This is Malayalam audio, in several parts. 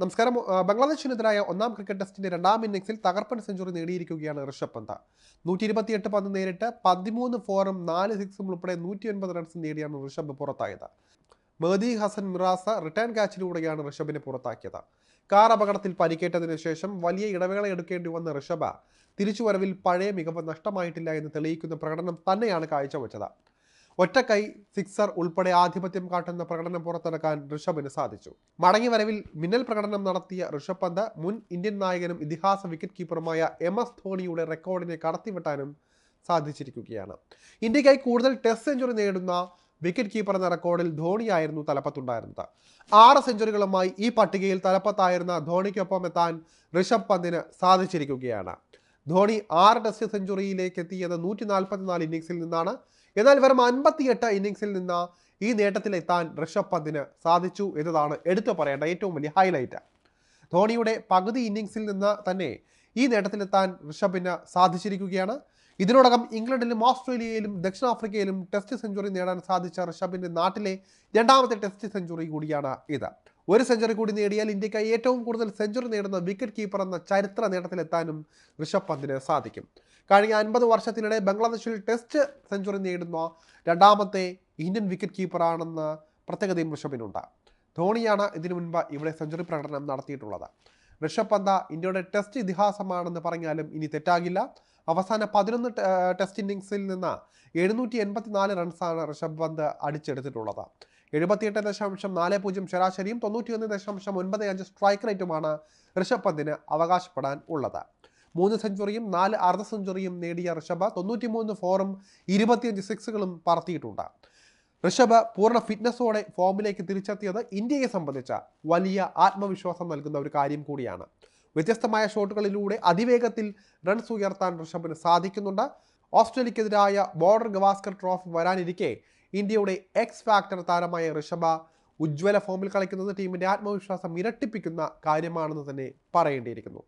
നമസ്കാരം. ബംഗ്ലാദേശിനെതിരായ ഒന്നാം ക്രിക്കറ്റ് ടെസ്റ്റിന്റെ രണ്ടാം ഇന്നിംഗ്സിൽ തകർപ്പൻ സെഞ്ചുറി നേടിയിരിക്കുകയാണ് ഋഷഭ് പന്ത്. നൂറ്റി ഇരുപത്തിയെട്ട് പന്ത് നേരിട്ട് പതിമൂന്ന് ഫോറും നാല് സിക്സും ഉൾപ്പെടെ നൂറ്റി ഒൻപത് റൺസ് നേടിയാണ് ഋഷഭ് പുറത്തായത്. മെഹദി ഹസൻ മിറാസ റിട്ടേൺ ക്യാച്ചിലൂടെയാണ് ഋഷഭിനെ പുറത്താക്കിയത്. കാർ അപകടത്തിൽ പരിക്കേറ്റതിനു ശേഷം വലിയ ഇടവേള എടുക്കേണ്ടി വന്ന ഋഷഭ തിരിച്ചുവരവിൽ പഴയ മികവ് നഷ്ടമായിട്ടില്ല എന്ന് തെളിയിക്കുന്ന പ്രകടനം തന്നെയാണ് കാഴ്ചവെച്ചത്. ഒറ്റക്കൈ സിക്സർ ഉൾപ്പെടെ ആധിപത്യം കാട്ടുന്ന പ്രകടനം പുറത്തിറക്കാൻ ഋഷഭിന് സാധിച്ചു. മടങ്ങിവരവിൽ മിന്നൽ പ്രകടനം നടത്തിയ ഋഷഭ് പന്ത് മുൻ ഇന്ത്യൻ നായകനും ഇതിഹാസ വിക്കറ്റ് കീപ്പറുമായ എം എസ് ധോണിയുടെ റെക്കോർഡിനെ കടത്തിവിട്ടാനും സാധിച്ചിരിക്കുകയാണ്. ഇന്ത്യക്കായി കൂടുതൽ ടെസ്റ്റ് സെഞ്ചുറി നേടുന്ന വിക്കറ്റ് കീപ്പർ എന്ന റെക്കോർഡിൽ ധോണിയായിരുന്നു തലപ്പത്തുണ്ടായിരുന്നത്. ആറ് സെഞ്ചുറികളുമായി ഈ പട്ടികയിൽ തലപ്പത്തായിരുന്ന ധോണിക്കൊപ്പം എത്താൻ ഋഷഭ് പന്തിന് സാധിച്ചിരിക്കുകയാണ്. ധോണി ആറ് ടെസ്റ്റ് സെഞ്ചുറിയിലേക്ക് എത്തിയത് നൂറ്റി നാൽപ്പത്തിനാല് ഇന്നിംഗ്സിൽ നിന്നാണ് എന്നാൽ വെറും അൻപത്തിയെട്ട് ഇന്നിങ്സിൽ നിന്ന് ഈ നേട്ടത്തിലെത്താൻ ഋഷഭ് പന്തിന് സാധിച്ചു എന്നതാണ് എടുത്തു പറയേണ്ട ഏറ്റവും വലിയ ഹൈലൈറ്റ് ധോണിയുടെ പകുതി ഇന്നിങ്സിൽ നിന്ന് തന്നെ ഈ നേട്ടത്തിലെത്താൻ ഋഷഭിന് സാധിച്ചിരിക്കുകയാണ്. ഇതിനോടകം ഇംഗ്ലണ്ടിലും ഓസ്ട്രേലിയയിലും ദക്ഷിണാഫ്രിക്കയിലും ടെസ്റ്റ് സെഞ്ചുറി നേടാൻ സാധിച്ച ഋഷഭിന്റെ നാട്ടിലെ രണ്ടാമത്തെ ടെസ്റ്റ് സെഞ്ചുറി കൂടിയാണ് ഇത്. ഒരു സെഞ്ചുറി കൂടി നേടിയാൽ ഇന്ത്യക്കായി ഏറ്റവും കൂടുതൽ സെഞ്ചുറി നേടുന്ന വിക്കറ്റ് കീപ്പർ എന്ന ചരിത്ര നേട്ടത്തിലെത്താനും ഋഷഭ് പന്തിന് സാധിക്കും. കഴിഞ്ഞ അൻപത് വർഷത്തിനിടെ ബംഗ്ലാദേശിൽ ടെസ്റ്റ് സെഞ്ചുറി നേടുന്ന രണ്ടാമത്തെ ഇന്ത്യൻ വിക്കറ്റ് കീപ്പറാണെന്ന പ്രത്യേകതയും ഋഷഭിനുണ്ട്. ധോണിയാണ് ഇതിനു മുൻപ് ഇവിടെ സെഞ്ചുറി പ്രകടനം നടത്തിയിട്ടുള്ളത്. ഋഷഭ് പന്ത ഇന്ത്യയുടെ ടെസ്റ്റ് ഇതിഹാസമാണെന്ന് പറഞ്ഞാലും ഇനി തെറ്റാകില്ല. അവസാന പതിനൊന്ന് ടെസ്റ്റ് ഇന്നിങ്സിൽ നിന്ന് എഴുന്നൂറ്റി എൺപത്തിനാല് റൺസാണ് ഋഷഭ് പന്ത് അടിച്ചെടുത്തിട്ടുള്ളത്. എഴുപത്തിയെട്ട് ദശാംശം നാല് പൂജ്യം ശരാശരിയും തൊണ്ണൂറ്റിയൊന്ന് ദശാംശം ഒൻപത് അഞ്ച് സ്ട്രൈക്ക് റേറ്റുമാണ് ഋഷഭ് പന്തിന് അവകാശപ്പെടാൻ ഉള്ളത്. മൂന്ന് സെഞ്ചുറിയും നാല് അർദ്ധ സെഞ്ചുറിയും നേടിയ ഋഷഭ് തൊണ്ണൂറ്റിമൂന്ന് ഫോറും ഇരുപത്തിയഞ്ച് സിക്സുകളും പറത്തിയിട്ടുണ്ട്. ഋഷഭ് പൂർണ ഫിറ്റ്നസ്സോടെ ഫോമിലേക്ക് തിരിച്ചെത്തിയത് ഇന്ത്യയെ സംബന്ധിച്ച വലിയ ആത്മവിശ്വാസം നൽകുന്ന ഒരു കാര്യം കൂടിയാണ്. വ്യത്യസ്തമായ ഷോട്ടുകളിലൂടെ അതിവേഗത്തിൽ റൺസ് ഉയർത്താൻ ഋഷഭിന് സാധിക്കുന്നുണ്ട്. ഓസ്ട്രേലിയക്കെതിരായ ബോർഡർ ഗവാസ്കർ ട്രോഫി വരാനിരിക്കെ ഇന്ത്യയുടെ എക്സ് ഫാക്ടർ താരമായ ഋഷഭ ഉജ്ജ്വല ഫോമിൽ കളിക്കുന്നത് ടീമിന്റെ ആത്മവിശ്വാസം ഇരട്ടിപ്പിക്കുന്ന കാര്യമാണെന്ന് തന്നെ പറയേണ്ടിയിരിക്കുന്നു.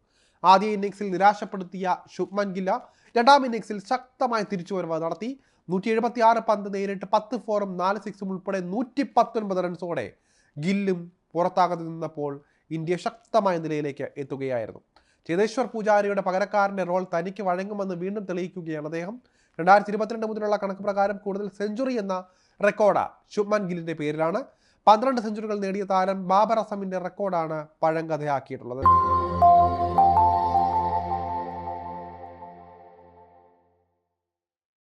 ആദ്യ ഇന്നിംഗ്സിൽ നിരാശപ്പെടുത്തിയ ശുഭ്മൻ ഗില്ല രണ്ടാം ഇന്നിംഗ്സിൽ ശക്തമായ തിരിച്ചുവരവ് നടത്തി. നൂറ്റി എഴുപത്തി ആറ് പന്ത് നേരിട്ട് പത്ത് ഫോറും നാല് സിക്സും ഉൾപ്പെടെ നൂറ്റി പത്തൊൻപത് റൺസോടെ ഗില്ലും പുറത്താകാതെ നിന്നപ്പോൾ ഇന്ത്യ ശക്തമായ നിലയിലേക്ക് എത്തുകയായിരുന്നു. ചേതേശ്വർ പൂജാരിയുടെ പകരക്കാരന്റെ റോൾ തനിക്ക് വഴങ്ങുമെന്ന് വീണ്ടും തെളിയിക്കുകയാണ് അദ്ദേഹം. രണ്ടായിരത്തി ഇരുപത്തിരണ്ട് മുതലുള്ള കണക്ക് പ്രകാരം കൂടുതൽ സെഞ്ചുറി എന്ന റെക്കോർഡ് ശുഭ്മൻ ഗില്ലിന്റെ പേരിലാണ്. പന്ത്രണ്ട് സെഞ്ചുറികൾ നേടിയ താരം ബാബർ അസമിന്റെ റെക്കോർഡാണ് പഴങ്കഥയാക്കിയിട്ടുള്ളത്.